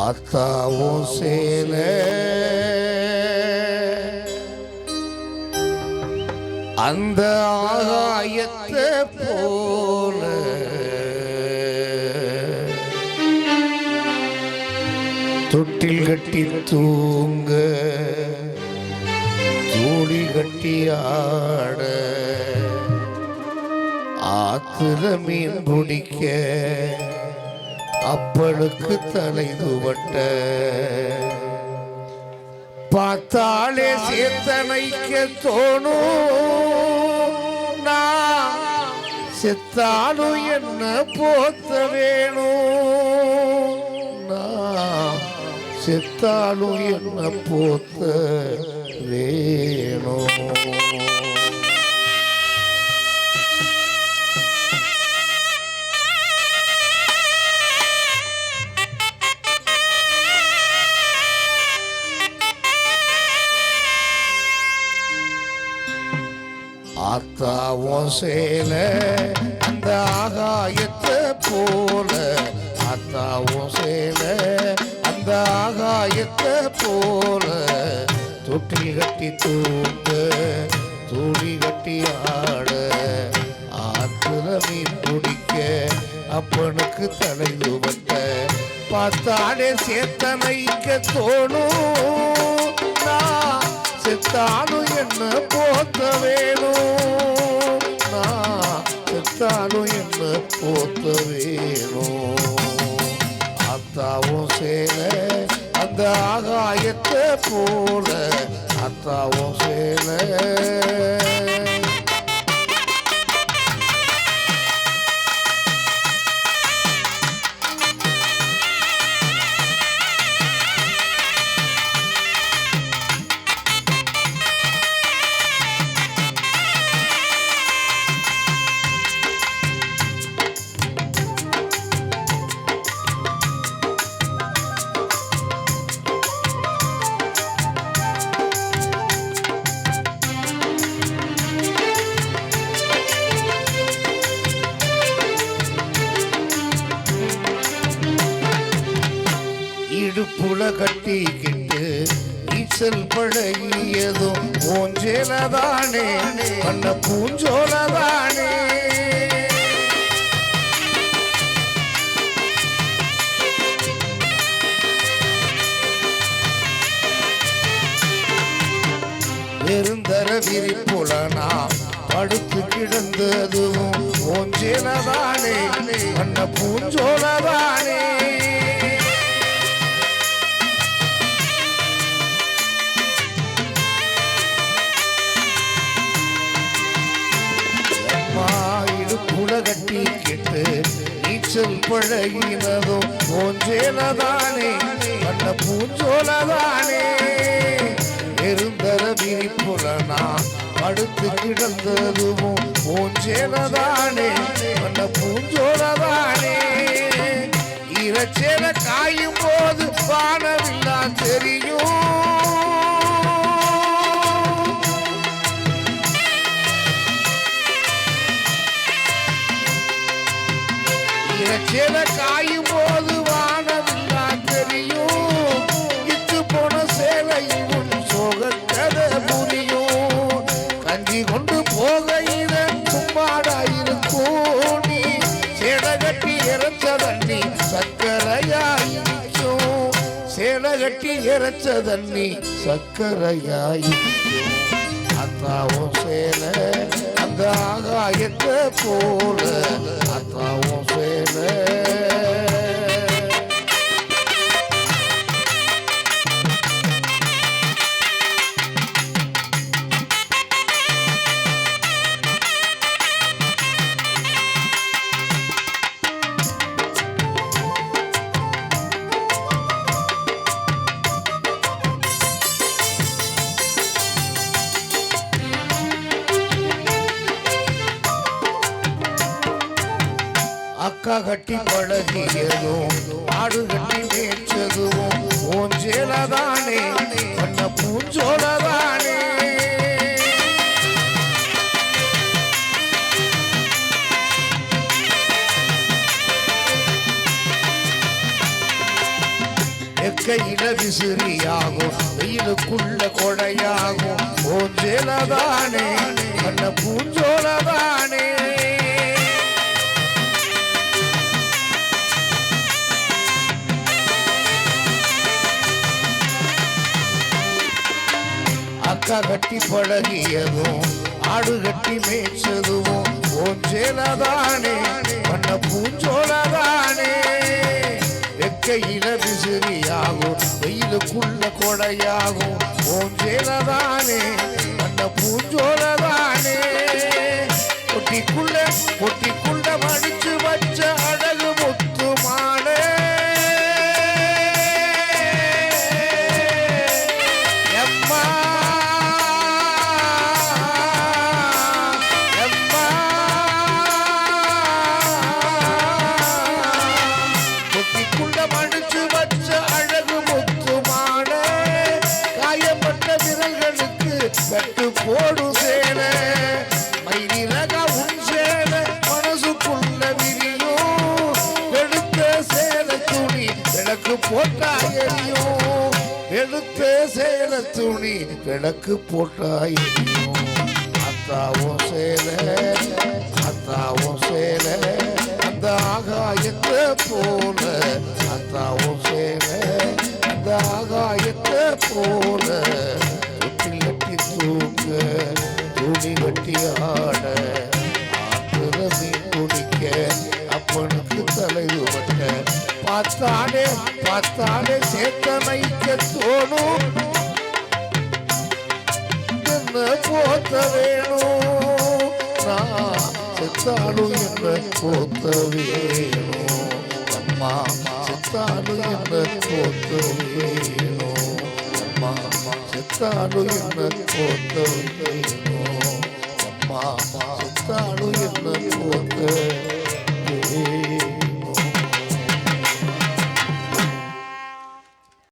ஆத்தாவும் சேல அந்த ஆகாயத்தை போல. தொட்டில் கட்டி தூங்க ஜோடி கட்டி ஆட. ஆத்துல மீன் பிடிக்க அப்பளுக்கு தலை பார்த்தாலே சேத்தனைக்க தோணும். நான் செத்தாலும் என்ன போத்த வேணும். நான் செத்தாலும் என்ன போத்த வேணும். ஆத்தாவும் சேல. அந்த ஆகாயத்தை போல ஆத்தாவும் சேல. அந்த ஆகாயத்தை போல தொட்டில் கட்டி தூங்க தூளி கட்டி ஆட ஆத்துல மீன் பிடிக்க அப்பனுக்கு தலை துவட்ட பார்த்தாலே சேத்தனைக்க தோணும். நான் செத்தாலும் என்ன போத்த வேணும்? நான் செத்தாலும் என்ன போத்த வேணும்? அத்தாவும் சேல அந்த ஆகாயத்தை போல அத்தாவும் சேல. இடுப்புல கட்டிக்கிட்டு நீச்சல் பழகியதும் பூஞ்சேலதானே பண்ண பூஞ்சோலதானே. பெருந்தர விரிப்புலனா படுத்து கிடந்ததும் பூஞ்சேலதானே பண்ண பூஞ்சோலதானே. இடுப்புல கட்டி கெட்டு நீச்சல் பழகினதும் போஞ்சேலதானே பண்ண பூஞ்சோலதானே. பெருந்தர விரிப்புலனா படுத்து கிடந்ததுவும் போஞ்சேலதானே பண்ண பூஞ்சோலதானே. இறச்சேல காயும் போது வானவில்லா தெரியும். இறச்சேல காயும் போது வானவில்லா தெரியும். இத்து போன சேலையும் உன் புரியும். கஞ்சி கொண்டு போகையில சும்மாடா இருக்கும். நீ சேலை கட்டி இறைச்ச தண்ணி சக்கரையாய் சேலை கட்டி இறைச்ச தண்ணி சக்கரையாய் அத்தாவும் அந்த ஆகாயத்தை போல அத்தாவும் சேலை கட்டி பழகியதும் ஆடு கட்டி மேய்ச்சதும் ஓஞ்சேலதானே பண்ண பூஞ்சோலதானே? வெக்கையில விசிறியாகும் வெயிலுக்குள்ள கொடையாகும் ஓஞ்சேலதானே கண்ண பூஞ்சோலதானே? கட்டி பழகியதும் ஆடு கட்டி மேய்ச்சதும் ஓஞ்சேலதானே பண்ண பூஞ்சோலதானே. வெக்கையில விசிறியாகும் வெயிலுக்குள்ள கொடையாகும் ஓஞ்சேலதானே பண்ண பூஞ்சோலதானே. பொட்டிக்குள்ள பொட்டிக்குள்ள மடிச்சு வச்ச போட்டா எரியும் எடுத்த சேல துணி விளக்கு போட்டா எரியும் அத்தாவும் சேல அத்தாவும் சேல அந்த ஆகாயத்தை போல. அத்தாவும் சேல அந்த ஆகாயத்தை போல. தொட்டில் கட்டி தூக்க துணி கட்டி பார்த்தாலே சேத்தமைக்க தோணும். என்ன போத்த வேணும்? நான் செத்தாலும் என்ன போத்த வேணும்? அம்மா செத்தாலும் என்ன போத்த வேணும்? அம்மா செத்தாலும் என்ன போத்த வேணும்? அம்மா செத்தாலும் என்ன போத்த